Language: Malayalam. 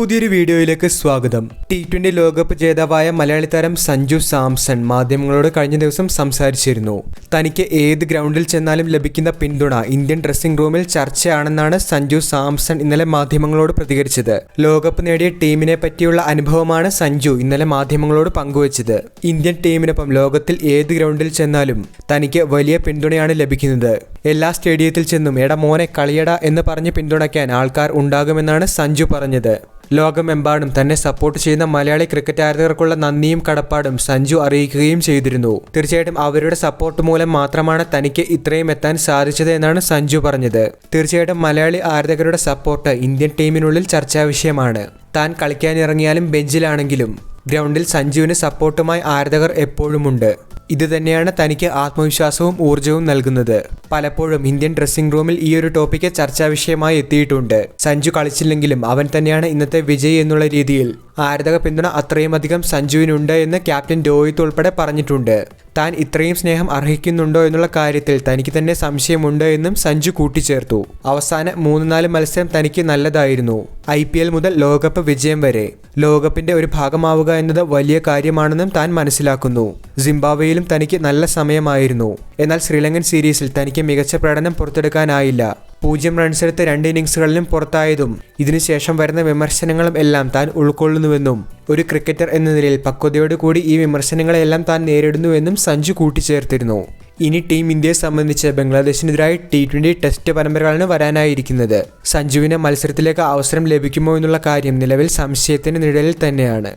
പുതിയൊരു വീഡിയോയിലേക്ക് സ്വാഗതം. ടി ട്വന്റി ലോകകപ്പ് ജേതാവായ മലയാളി താരം സഞ്ജു സാംസൺ മാധ്യമങ്ങളോട് കഴിഞ്ഞ ദിവസം സംസാരിച്ചിരുന്നു. തനിക്ക് ഏത് ഗ്രൗണ്ടിൽ ചെന്നാലും ലഭിക്കുന്ന പിന്തുണ ഇന്ത്യൻ ഡ്രസ്സിംഗ് റൂമിൽ ചർച്ചയാണെന്നാണ് സഞ്ജു സാംസൺ ഇന്നലെ മാധ്യമങ്ങളോട് പ്രതികരിച്ചത്. ലോകകപ്പ് നേടിയ ടീമിനെ പറ്റിയുള്ള അനുഭവമാണ് സഞ്ജു ഇന്നലെ മാധ്യമങ്ങളോട് പങ്കുവച്ചത്. ഇന്ത്യൻ ടീമിനൊപ്പം ലോകത്തിൽ ഏത് ഗ്രൗണ്ടിൽ ചെന്നാലും തനിക്ക് വലിയ പിന്തുണയാണ് ലഭിക്കുന്നത്. എല്ലാ സ്റ്റേഡിയത്തിൽ ചെന്നും എട മോനെ കളിയട എന്ന് പറഞ്ഞ് പിന്തുണയ്ക്കാൻ ആൾക്കാർ ഉണ്ടാകുമെന്നാണ് സഞ്ജു പറഞ്ഞത്. ലോകമെമ്പാടും തന്നെ സപ്പോർട്ട് ചെയ്യുന്ന മലയാളി ക്രിക്കറ്റ് ആരാധകർക്കുള്ള നന്ദിയും കടപ്പാടും സഞ്ജു അറിയിക്കുകയും ചെയ്തിരുന്നു. തീർച്ചയായിട്ടും അവരുടെ സപ്പോർട്ട് മൂലം മാത്രമാണ് തനിക്ക് ഇത്രയും എത്താൻ സാധിച്ചത് എന്നാണ് സഞ്ജു പറഞ്ഞത്. തീർച്ചയായിട്ടും മലയാളി ആരാധകരുടെ സപ്പോർട്ട് ഇന്ത്യൻ ടീമിനുള്ളിൽ ചർച്ചാ വിഷയമാണ്. താൻ കളിക്കാനിറങ്ങിയാലും ബെഞ്ചിലാണെങ്കിലും ഗ്രൗണ്ടിൽ സഞ്ജുവിന് സപ്പോർട്ടുമായി ആരാധകർ എപ്പോഴുമുണ്ട്. ഇത് തന്നെയാണ് തനിക്ക് ആത്മവിശ്വാസവും ഊർജവും നൽകുന്നത്. പലപ്പോഴും ഇന്ത്യൻ ഡ്രസ്സിംഗ് റൂമിൽ ഈ ഒരു ടോപ്പിക്ക് ചർച്ചാ വിഷയമായി എത്തിയിട്ടുണ്ട്. സഞ്ജു കളിച്ചില്ലെങ്കിലും അവൻ തന്നെയാണ് ഇന്നത്തെ വിജയ് എന്നുള്ള രീതിയിൽ. ആരാധക പിന്തുണ അത്രയും അധികം സഞ്ജുവിനുണ്ട് എന്ന് ക്യാപ്റ്റൻ രോഹിത് ഉൾപ്പെടെ പറഞ്ഞിട്ടുണ്ട്. താൻ ഇത്രയും സ്നേഹം അർഹിക്കുന്നുണ്ടോ എന്നുള്ള കാര്യത്തിൽ തനിക്ക് തന്നെ സംശയമുണ്ട് എന്നും സഞ്ജു കൂട്ടിച്ചേർത്തു. അവസാന മൂന്ന് നാല് മത്സരം തനിക്ക് നല്ലതായിരുന്നു. ഐ പി എൽ മുതൽ ലോകകപ്പ് വിജയം വരെ. ലോകകപ്പിന്റെ ഒരു ഭാഗമാവുക എന്നത് വലിയ കാര്യമാണെന്നും താൻ മനസ്സിലാക്കുന്നു. സിംബാബ്വേയിലും തനിക്ക് നല്ല സമയമായിരുന്നു. എന്നാൽ ശ്രീലങ്കൻ സീരീസിൽ തനിക്ക് മികച്ച പ്രകടനം പുറത്തെടുക്കാനായില്ല. പൂജ്യം റൺസെടുത്ത് രണ്ട് ഇന്നിങ്സുകളിലും പുറത്തായതും. ഇതിനുശേഷം വരുന്ന വിമർശനങ്ങളും എല്ലാം താൻ ഉൾക്കൊള്ളുന്നുവെന്നും ഒരു ക്രിക്കറ്റർ എന്ന നിലയിൽ പക്വതയോടുകൂടി ഈ വിമർശനങ്ങളെല്ലാം താൻ നേരിടുന്നുവെന്നും സഞ്ജു കൂട്ടിച്ചേർത്തിരുന്നു. ഇനി ടീം ഇന്ത്യയെ സംബന്ധിച്ച് ബംഗ്ലാദേശിനെതിരായി ടി ട്വന്റി ടെസ്റ്റ് പരമ്പരകളാണ് വരാനായിരിക്കുന്നത്. സഞ്ജുവിന് മത്സരത്തിലേക്ക് അവസരം ലഭിക്കുമോ എന്നുള്ള കാര്യം നിലവിൽ സംശയത്തിന് നിഴലിൽ തന്നെയാണ്.